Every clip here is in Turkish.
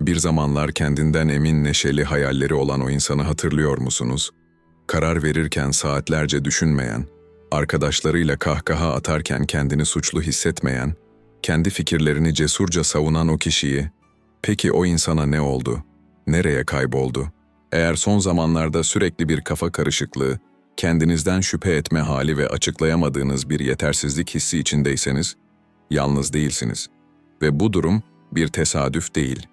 Bir zamanlar kendinden emin neşeli hayalleri olan o insanı hatırlıyor musunuz? Karar verirken saatlerce düşünmeyen, arkadaşlarıyla kahkaha atarken kendini suçlu hissetmeyen, kendi fikirlerini cesurca savunan o kişiyi, peki o insana ne oldu? Nereye kayboldu? Eğer son zamanlarda sürekli bir kafa karışıklığı, kendinizden şüphe etme hali ve açıklayamadığınız bir yetersizlik hissi içindeyseniz, yalnız değilsiniz. Ve bu durum bir tesadüf değil.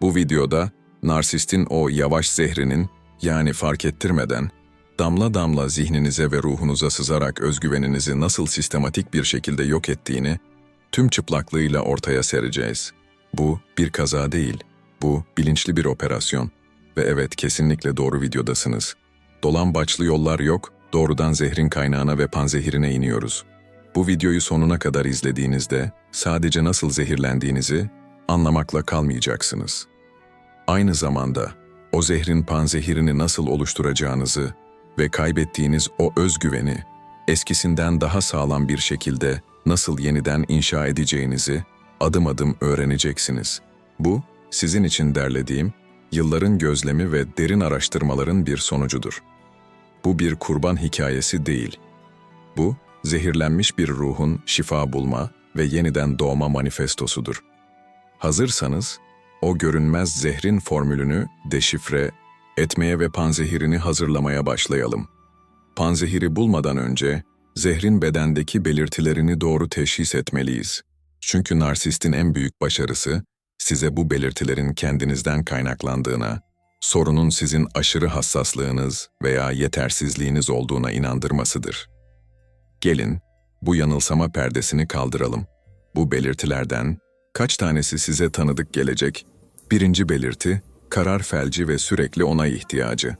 Bu videoda narsistin o yavaş zehrinin yani fark ettirmeden damla damla zihninize ve ruhunuza sızarak özgüveninizi nasıl sistematik bir şekilde yok ettiğini tüm çıplaklığıyla ortaya sereceğiz. Bu bir kaza değil. Bu bilinçli bir operasyon. Ve evet kesinlikle doğru videodasınız. Dolan başlı yollar yok, doğrudan zehrin kaynağına ve panzehirine iniyoruz. Bu videoyu sonuna kadar izlediğinizde sadece nasıl zehirlendiğinizi anlamakla kalmayacaksınız. Aynı zamanda o zehrin panzehirini nasıl oluşturacağınızı ve kaybettiğiniz o özgüveni eskisinden daha sağlam bir şekilde nasıl yeniden inşa edeceğinizi adım adım öğreneceksiniz. Bu, sizin için derlediğim, yılların gözlemi ve derin araştırmaların bir sonucudur. Bu bir kurban hikayesi değil. Bu, zehirlenmiş bir ruhun şifa bulma ve yeniden doğma manifestosudur. Hazırsanız, o görünmez zehrin formülünü deşifre etmeye ve panzehirini hazırlamaya başlayalım. Panzehiri bulmadan önce, zehrin bedendeki belirtilerini doğru teşhis etmeliyiz. Çünkü narsistin en büyük başarısı, size bu belirtilerin kendinizden kaynaklandığına, sorunun sizin aşırı hassaslığınız veya yetersizliğiniz olduğuna inandırmasıdır. Gelin, bu yanılsama perdesini kaldıralım. Bu belirtilerden kaç tanesi size tanıdık gelecek? Birinci belirti, karar felci ve sürekli onay ihtiyacı.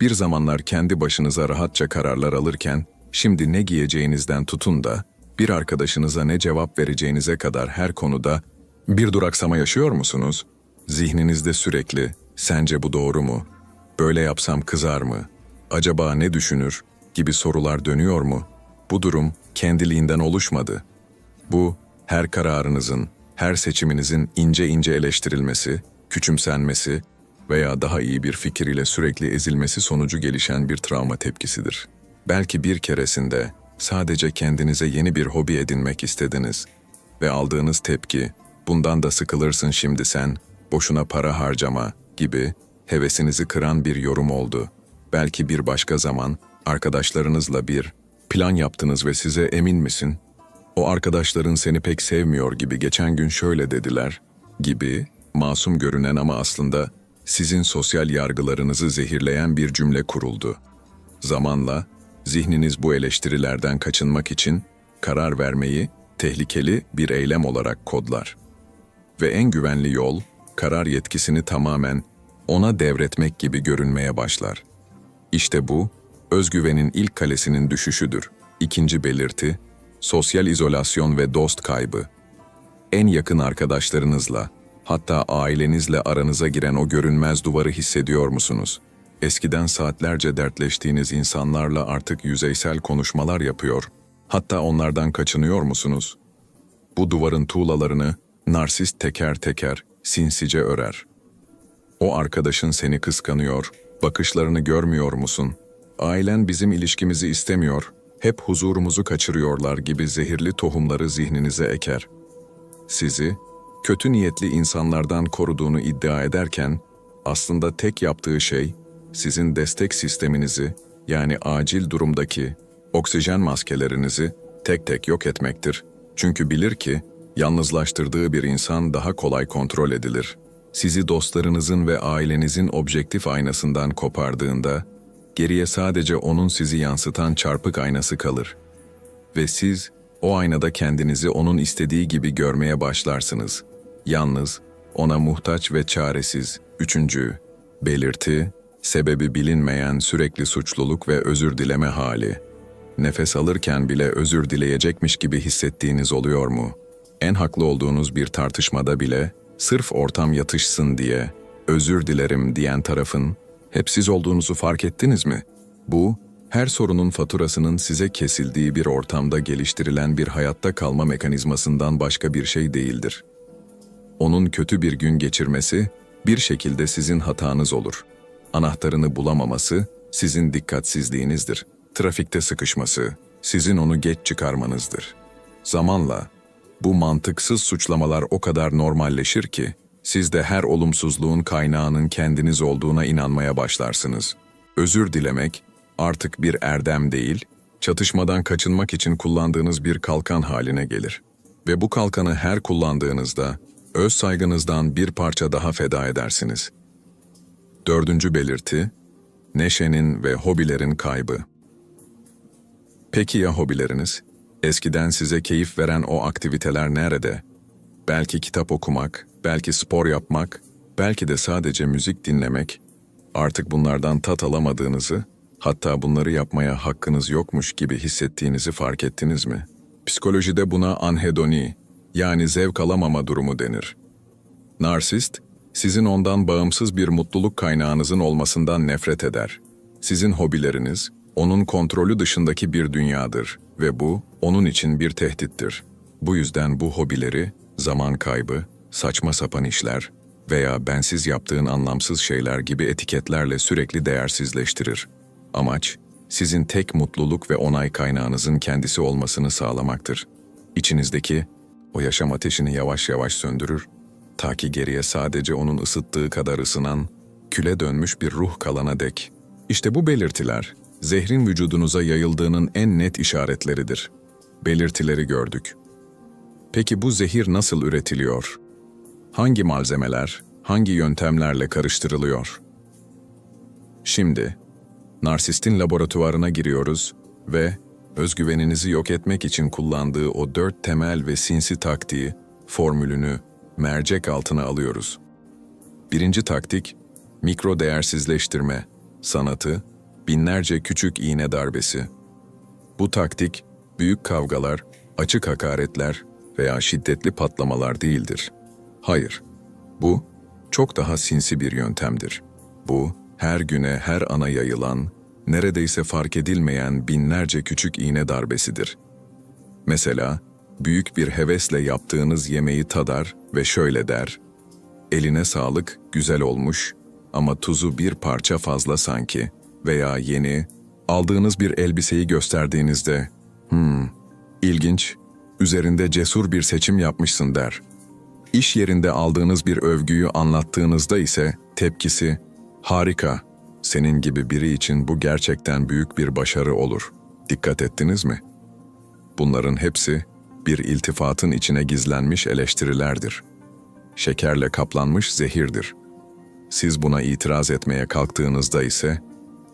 Bir zamanlar kendi başınıza rahatça kararlar alırken, şimdi ne giyeceğinizden tutun da, bir arkadaşınıza ne cevap vereceğinize kadar her konuda bir duraksama yaşıyor musunuz? Zihninizde sürekli, sence bu doğru mu? Böyle yapsam kızar mı? Acaba ne düşünür? gibi sorular dönüyor mu? Bu durum kendiliğinden oluşmadı. Bu, her kararınızın, her seçiminizin ince ince eleştirilmesi, küçümsenmesi veya daha iyi bir fikir ile sürekli ezilmesi sonucu gelişen bir travma tepkisidir. Belki bir keresinde sadece kendinize yeni bir hobi edinmek istediniz ve aldığınız tepki, bundan da sıkılırsın şimdi sen, boşuna para harcama gibi hevesinizi kıran bir yorum oldu. Belki bir başka zaman arkadaşlarınızla bir plan yaptınız ve size emin misin? O arkadaşların seni pek sevmiyor gibi geçen gün şöyle dediler gibi masum görünen ama aslında sizin sosyal yargılarınızı zehirleyen bir cümle kuruldu. Zamanla zihniniz bu eleştirilerden kaçınmak için karar vermeyi tehlikeli bir eylem olarak kodlar. Ve en güvenli yol karar yetkisini tamamen ona devretmek gibi görünmeye başlar. İşte bu özgüvenin ilk kalesinin düşüşüdür. İkinci belirti sosyal izolasyon ve dost kaybı. En yakın arkadaşlarınızla, hatta ailenizle aranıza giren o görünmez duvarı hissediyor musunuz? Eskiden saatlerce dertleştiğiniz insanlarla artık yüzeysel konuşmalar yapıyor, hatta onlardan kaçınıyor musunuz? Bu duvarın tuğlalarını narsist teker teker, sinsice örer. O arkadaşın seni kıskanıyor, bakışlarını görmüyor musun? Ailen bizim ilişkimizi istemiyor, hep huzurumuzu kaçırıyorlar gibi zehirli tohumları zihninize eker. Sizi, kötü niyetli insanlardan koruduğunu iddia ederken, aslında tek yaptığı şey, sizin destek sisteminizi, yani acil durumdaki oksijen maskelerinizi tek tek yok etmektir. Çünkü bilir ki, yalnızlaştırdığı bir insan daha kolay kontrol edilir. Sizi dostlarınızın ve ailenizin objektif aynasından kopardığında, geriye sadece onun sizi yansıtan çarpık aynası kalır. Ve siz o aynada kendinizi onun istediği gibi görmeye başlarsınız. Yalnız, ona muhtaç ve çaresiz. Üçüncü, belirti, sebebi bilinmeyen sürekli suçluluk ve özür dileme hali. Nefes alırken bile özür dileyecekmiş gibi hissettiğiniz oluyor mu? En haklı olduğunuz bir tartışmada bile, sırf ortam yatışsın diye, özür dilerim diyen tarafın hep siz olduğunuzu fark ettiniz mi? Bu, her sorunun faturasının size kesildiği bir ortamda geliştirilen bir hayatta kalma mekanizmasından başka bir şey değildir. Onun kötü bir gün geçirmesi bir şekilde sizin hatanız olur. Anahtarını bulamaması sizin dikkatsizliğinizdir. Trafikte sıkışması sizin onu geç çıkarmanızdır. Zamanla bu mantıksız suçlamalar o kadar normalleşir ki siz de her olumsuzluğun kaynağının kendiniz olduğuna inanmaya başlarsınız. Özür dilemek artık bir erdem değil, çatışmadan kaçınmak için kullandığınız bir kalkan haline gelir. Ve bu kalkanı her kullandığınızda öz saygınızdan bir parça daha feda edersiniz. Dördüncü belirti, neşenin ve hobilerin kaybı. Peki ya hobileriniz? Eskiden size keyif veren o aktiviteler nerede? Belki kitap okumak, belki spor yapmak, belki de sadece müzik dinlemek. Artık bunlardan tat alamadığınızı, hatta bunları yapmaya hakkınız yokmuş gibi hissettiğinizi fark ettiniz mi? Psikolojide buna anhedoni, yani zevk alamama durumu denir. Narsist, sizin ondan bağımsız bir mutluluk kaynağınızın olmasından nefret eder. Sizin hobileriniz, onun kontrolü dışındaki bir dünyadır ve bu, onun için bir tehdittir. Bu yüzden bu hobileri, zaman kaybı, saçma sapan işler veya bensiz yaptığın anlamsız şeyler gibi etiketlerle sürekli değersizleştirir. Amaç, sizin tek mutluluk ve onay kaynağınızın kendisi olmasını sağlamaktır. İçinizdeki o yaşam ateşini yavaş yavaş söndürür, ta ki geriye sadece onun ısıttığı kadar ısınan, küle dönmüş bir ruh kalana dek. İşte bu belirtiler, zehrin vücudunuza yayıldığının en net işaretleridir. Belirtileri gördük. Peki bu zehir nasıl üretiliyor? Hangi malzemeler, hangi yöntemlerle karıştırılıyor? Şimdi, narsistin laboratuvarına giriyoruz ve özgüveninizi yok etmek için kullandığı o dört temel ve sinsi taktiği, formülünü mercek altına alıyoruz. Birinci taktik, mikro değersizleştirme, sanatı, binlerce küçük iğne darbesi. Bu taktik, büyük kavgalar, açık hakaretler veya şiddetli patlamalar değildir. Hayır, bu çok daha sinsi bir yöntemdir. Bu, her güne her ana yayılan, neredeyse fark edilmeyen binlerce küçük iğne darbesidir. Mesela, büyük bir hevesle yaptığınız yemeği tadar ve şöyle der, eline sağlık, güzel olmuş ama tuzu bir parça fazla sanki veya yeni, aldığınız bir elbiseyi gösterdiğinizde, hmm, ilginç, üzerinde cesur bir seçim yapmışsın der. İş yerinde aldığınız bir övgüyü anlattığınızda ise tepkisi, harika, senin gibi biri için bu gerçekten büyük bir başarı olur. Dikkat ettiniz mi? Bunların hepsi bir iltifatın içine gizlenmiş eleştirilerdir. Şekerle kaplanmış zehirdir. Siz buna itiraz etmeye kalktığınızda ise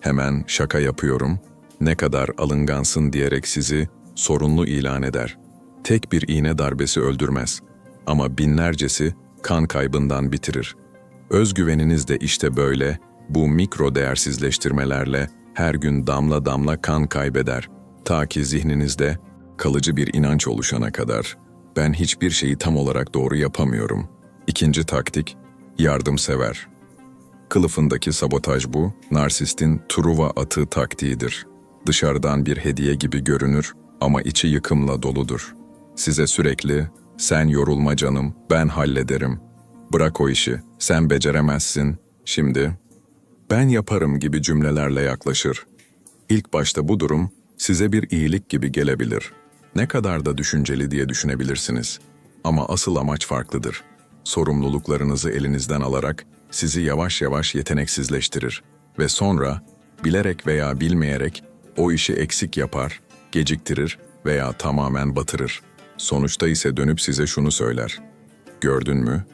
hemen şaka yapıyorum, ne kadar alıngansın diyerek sizi sorunlu ilan eder. Tek bir iğne darbesi öldürmez ama binlercesi kan kaybından bitirir. Özgüveniniz de işte böyle bu mikro değersizleştirmelerle her gün damla damla kan kaybeder. Ta ki zihninizde kalıcı bir inanç oluşana kadar ben hiçbir şeyi tam olarak doğru yapamıyorum. İkinci taktik, yardımsever. Kılıfındaki sabotaj bu, narsistin Truva atı taktiğidir. Dışarıdan bir hediye gibi görünür ama içi yıkımla doludur. Size sürekli, sen yorulma canım, ben hallederim. Bırak o işi, sen beceremezsin. Şimdi, ben yaparım gibi cümlelerle yaklaşır. İlk başta bu durum size bir iyilik gibi gelebilir. Ne kadar da düşünceli diye düşünebilirsiniz. Ama asıl amaç farklıdır. Sorumluluklarınızı elinizden alarak sizi yavaş yavaş yeteneksizleştirir ve sonra bilerek veya bilmeyerek o işi eksik yapar, geciktirir veya tamamen batırır. Sonuçta ise dönüp size şunu söyler. Gördün mü?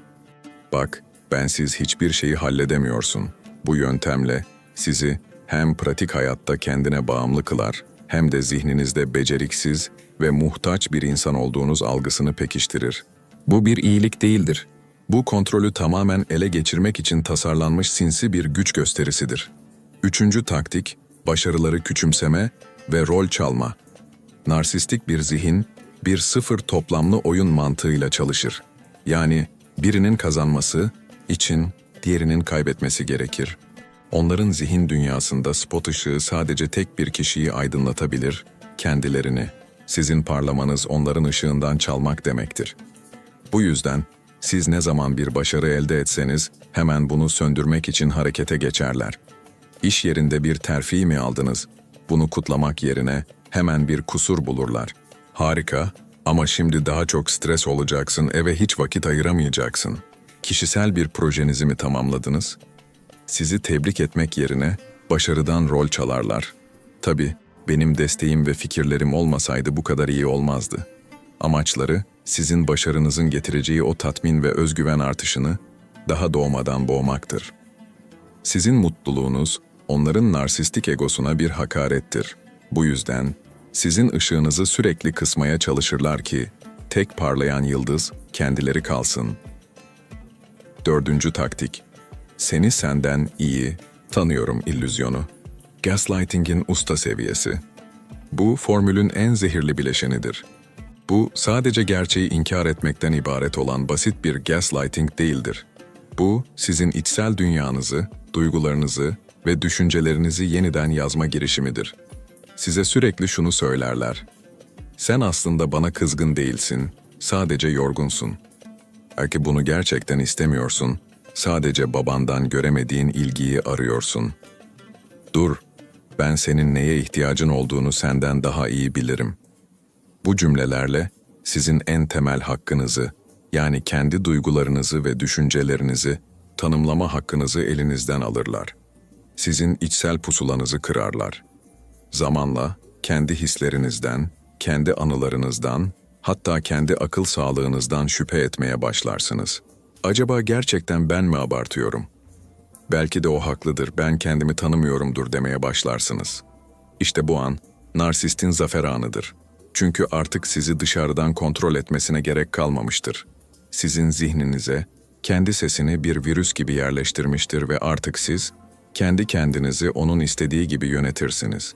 Bak, bensiz hiçbir şeyi halledemiyorsun. Bu yöntemle sizi hem pratik hayatta kendine bağımlı kılar, hem de zihninizde beceriksiz ve muhtaç bir insan olduğunuz algısını pekiştirir. Bu bir iyilik değildir. Bu kontrolü tamamen ele geçirmek için tasarlanmış sinsi bir güç gösterisidir. Üçüncü taktik, başarıları küçümseme ve rol çalma. Narsistik bir zihin, bir sıfır toplamlı oyun mantığıyla çalışır. Yani birinin kazanması için diğerinin kaybetmesi gerekir. Onların zihin dünyasında spot ışığı sadece tek bir kişiyi aydınlatabilir, kendilerini. Sizin parlamanız onların ışığından çalmak demektir. Bu yüzden Siz ne zaman bir başarı elde etseniz hemen bunu söndürmek için harekete geçerler. İş yerinde bir terfi mi aldınız? Bunu kutlamak yerine hemen bir kusur bulurlar. Harika ama şimdi daha çok stres olacaksın, eve hiç vakit ayıramayacaksın. Kişisel bir projenizi mi tamamladınız? Sizi tebrik etmek yerine başarıdan rol çalarlar. Tabii benim desteğim ve fikirlerim olmasaydı bu kadar iyi olmazdı. Amaçları sizin başarınızın getireceği o tatmin ve özgüven artışını daha doğmadan boğmaktır. Sizin mutluluğunuz onların narsistik egosuna bir hakarettir. Bu yüzden sizin ışığınızı sürekli kısmaya çalışırlar ki tek parlayan yıldız kendileri kalsın. Dördüncü taktik. Seni senden iyi tanıyorum illüzyonu. Gaslighting'in usta seviyesi. Bu formülün en zehirli bileşenidir. Bu sadece gerçeği inkar etmekten ibaret olan basit bir gaslighting değildir. Bu sizin içsel dünyanızı, duygularınızı ve düşüncelerinizi yeniden yazma girişimidir. Size sürekli şunu söylerler. Sen aslında bana kızgın değilsin, sadece yorgunsun. Belki bunu gerçekten istemiyorsun, sadece babandan göremediğin ilgiyi arıyorsun. Dur, ben senin neye ihtiyacın olduğunu senden daha iyi bilirim. Bu cümlelerle sizin en temel hakkınızı, yani kendi duygularınızı ve düşüncelerinizi tanımlama hakkınızı elinizden alırlar. Sizin içsel pusulanızı kırarlar. Zamanla kendi hislerinizden, kendi anılarınızdan, hatta kendi akıl sağlığınızdan şüphe etmeye başlarsınız. Acaba gerçekten ben mi abartıyorum? Belki de o haklıdır, ben kendimi tanımıyorumdur demeye başlarsınız. İşte bu an, narsistin zafer anıdır. Çünkü artık sizi dışarıdan kontrol etmesine gerek kalmamıştır. Sizin zihninize, kendi sesini bir virüs gibi yerleştirmiştir ve artık siz, kendi kendinizi onun istediği gibi yönetirsiniz.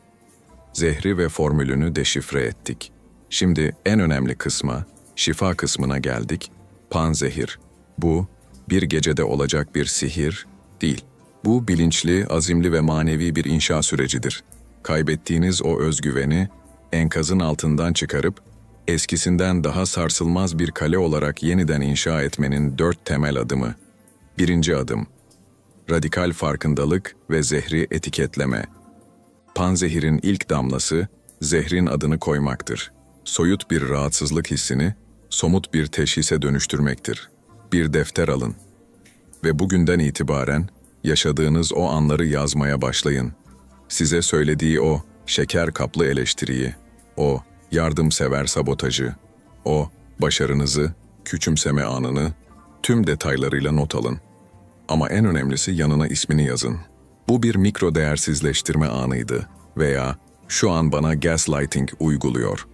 Zehri ve formülünü deşifre ettik. Şimdi en önemli kısma, şifa kısmına geldik. Panzehir. Bu, bir gecede olacak bir sihir değil. Bu bilinçli, azimli ve manevi bir inşa sürecidir. Kaybettiğiniz o özgüveni enkazın altından çıkarıp eskisinden daha sarsılmaz bir kale olarak yeniden inşa etmenin dört temel adımı. Birinci adım, radikal farkındalık ve zehri etiketleme. Panzehirin ilk damlası, zehrin adını koymaktır. Soyut bir rahatsızlık hissini, somut bir teşhise dönüştürmektir. Bir defter alın ve bugünden itibaren yaşadığınız o anları yazmaya başlayın. Size söylediği o şeker kaplı eleştiriyi, o yardımsever sabotajı, o başarınızı, küçümseme anını tüm detaylarıyla not alın. Ama en önemlisi yanına ismini yazın. Bu bir mikro değersizleştirme anıydı veya şu an bana gaslighting uyguluyor.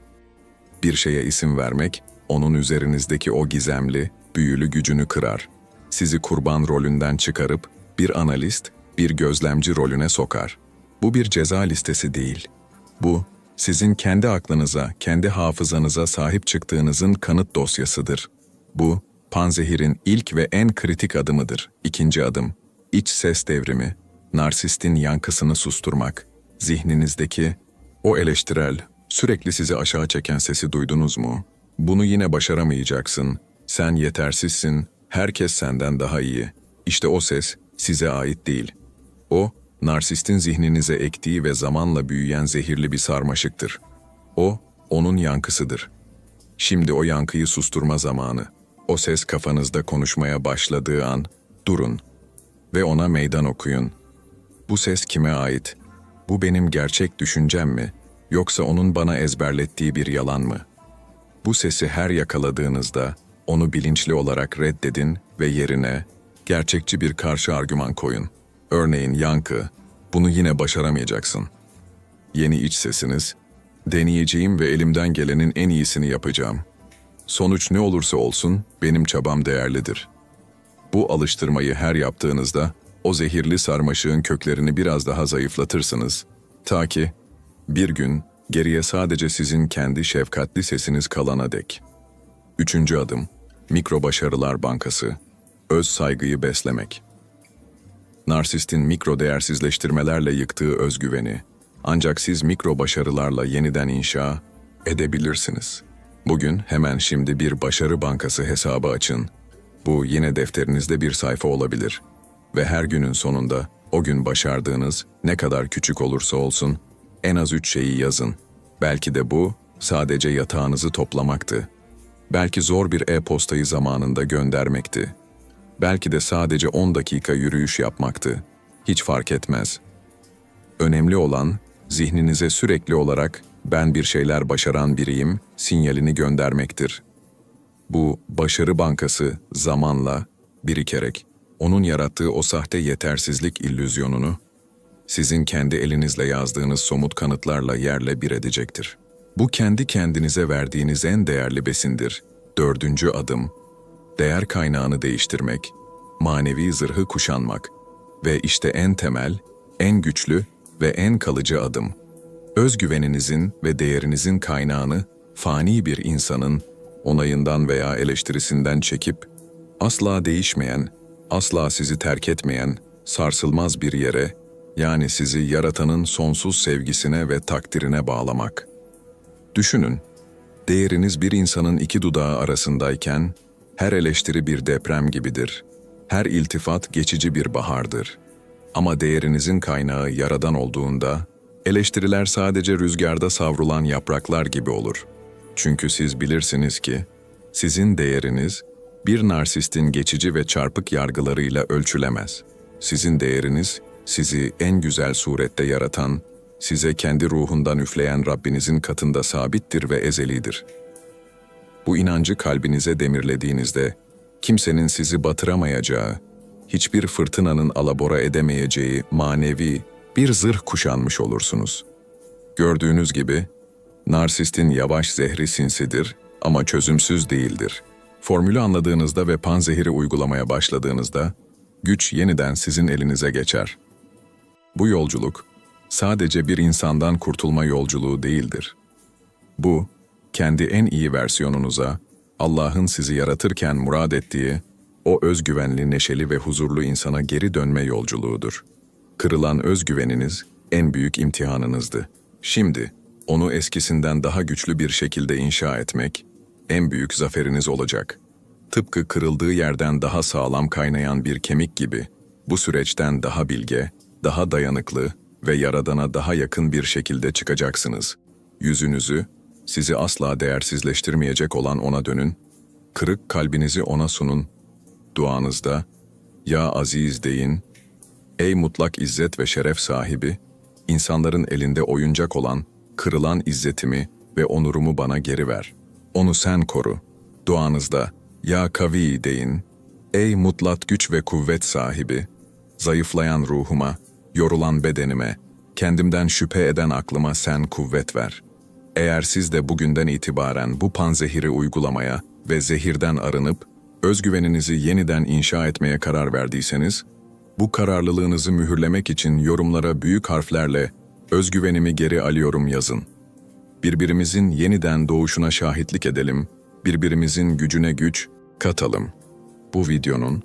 Bir şeye isim vermek, onun üzerinizdeki o gizemli, büyülü gücünü kırar. Sizi kurban rolünden çıkarıp bir analist, bir gözlemci rolüne sokar. Bu bir ceza listesi değil. Bu, sizin kendi aklınıza, kendi hafızanıza sahip çıktığınızın kanıt dosyasıdır. Bu, panzehirin ilk ve en kritik adımıdır. İkinci adım, iç ses devrimi, narsistin yankısını susturmak. Zihninizdeki o eleştirel, sürekli sizi aşağı çeken sesi duydunuz mu? Bunu yine başaramayacaksın. Sen yetersizsin, herkes senden daha iyi. İşte o ses size ait değil. O, narsistin zihninize ektiği ve zamanla büyüyen zehirli bir sarmaşıktır. O, onun yankısıdır. Şimdi o yankıyı susturma zamanı. O ses kafanızda konuşmaya başladığı an, durun ve ona meydan okuyun. Bu ses kime ait? Bu benim gerçek düşüncem mi? Yoksa onun bana ezberlettiği bir yalan mı? Bu sesi her yakaladığınızda onu bilinçli olarak reddedin ve yerine gerçekçi bir karşı argüman koyun. Örneğin yankı, bunu yine başaramayacaksın. Yeni iç sesiniz, deneyeceğim ve elimden gelenin en iyisini yapacağım. Sonuç ne olursa olsun benim çabam değerlidir. Bu alıştırmayı her yaptığınızda o zehirli sarmaşığın köklerini biraz daha zayıflatırsınız. Ta ki bir gün geriye sadece sizin kendi şefkatli sesiniz kalana dek. Üçüncü adım, Mikro Başarılar Bankası, öz saygıyı beslemek. Narsistin mikro değersizleştirmelerle yıktığı özgüveni, ancak siz mikro başarılarla yeniden inşa edebilirsiniz. Bugün hemen şimdi bir başarı bankası hesabı açın Bu yine defterinizde bir sayfa olabilir. Ve her günün sonunda o gün başardığınız ne kadar küçük olursa olsun en az üç şeyi yazın. Belki de bu sadece yatağınızı toplamaktı. Belki zor bir e-postayı zamanında göndermekti. Belki de sadece 10 dakika yürüyüş yapmaktı. Hiç fark etmez. Önemli olan zihninize sürekli olarak ben bir şeyler başaran biriyim sinyalini göndermektir. Bu başarı bankası zamanla birikerek onun yarattığı o sahte yetersizlik illüzyonunu sizin kendi elinizle yazdığınız somut kanıtlarla yerle bir edecektir. Bu kendi kendinize verdiğiniz en değerli besindir. Dördüncü adım, değer kaynağını değiştirmek, manevi zırhı kuşanmak ve işte en temel, en güçlü ve en kalıcı adım. Özgüveninizin ve değerinizin kaynağını fani bir insanın onayından veya eleştirisinden çekip asla değişmeyen, asla sizi terk etmeyen, sarsılmaz bir yere, yani sizi yaratanın sonsuz sevgisine ve takdirine bağlamak. Düşünün, değeriniz bir insanın iki dudağı arasındayken, her eleştiri bir deprem gibidir. Her iltifat geçici bir bahardır. Ama değerinizin kaynağı yaradan olduğunda, eleştiriler sadece rüzgarda savrulan yapraklar gibi olur. Çünkü siz bilirsiniz ki, sizin değeriniz, bir narsistin geçici ve çarpık yargılarıyla ölçülemez. Sizin değeriniz, sizi en güzel surette yaratan, size kendi ruhundan üfleyen Rabbinizin katında sabittir ve ezelidir. Bu inancı kalbinize demirlediğinizde, kimsenin sizi batıramayacağı, hiçbir fırtınanın alabora edemeyeceği manevi bir zırh kuşanmış olursunuz. Gördüğünüz gibi, narsistin yavaş zehri sinsidir ama çözümsüz değildir. Formülü anladığınızda ve panzehiri uygulamaya başladığınızda, güç yeniden sizin elinize geçer. Bu yolculuk, sadece bir insandan kurtulma yolculuğu değildir. Bu, kendi en iyi versiyonunuza, Allah'ın sizi yaratırken murad ettiği, o özgüvenli, neşeli ve huzurlu insana geri dönme yolculuğudur. Kırılan özgüveniniz en büyük imtihanınızdı. Şimdi onu eskisinden daha güçlü bir şekilde inşa etmek en büyük zaferiniz olacak. Tıpkı kırıldığı yerden daha sağlam kaynayan bir kemik gibi bu süreçten daha bilge, daha dayanıklı ve yaradana daha yakın bir şekilde çıkacaksınız. Yüzünüzü sizi asla değersizleştirmeyecek olan ona dönün, kırık kalbinizi ona sunun. Duanızda, Ya Aziz deyin, Ey mutlak izzet ve şeref sahibi, insanların elinde oyuncak olan, kırılan izzetimi ve onurumu bana geri ver. Onu sen koru. Duanızda, Ya Kavi deyin, Ey mutlak güç ve kuvvet sahibi, zayıflayan ruhuma, yorulan bedenime, kendimden şüphe eden aklıma sen kuvvet ver. Eğer siz de bugünden itibaren bu panzehiri uygulamaya ve zehirden arınıp, özgüveninizi yeniden inşa etmeye karar verdiyseniz, bu kararlılığınızı mühürlemek için yorumlara büyük harflerle özgüvenimi geri alıyorum yazın. Birbirimizin yeniden doğuşuna şahitlik edelim, birbirimizin gücüne güç katalım. Bu videonun,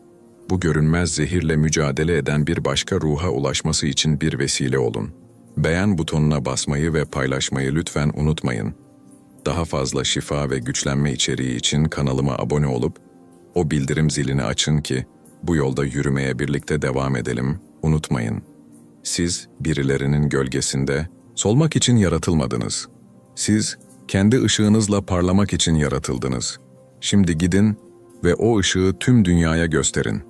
bu görünmez zehirle mücadele eden bir başka ruha ulaşması için bir vesile olun. Beğen butonuna basmayı ve paylaşmayı lütfen unutmayın. Daha fazla şifa ve güçlenme içeriği için kanalıma abone olup, o bildirim zilini açın ki bu yolda yürümeye birlikte devam edelim, unutmayın. Siz birilerinin gölgesinde solmak için yaratılmadınız. Siz kendi ışığınızla parlamak için yaratıldınız. Şimdi gidin ve o ışığı tüm dünyaya gösterin.''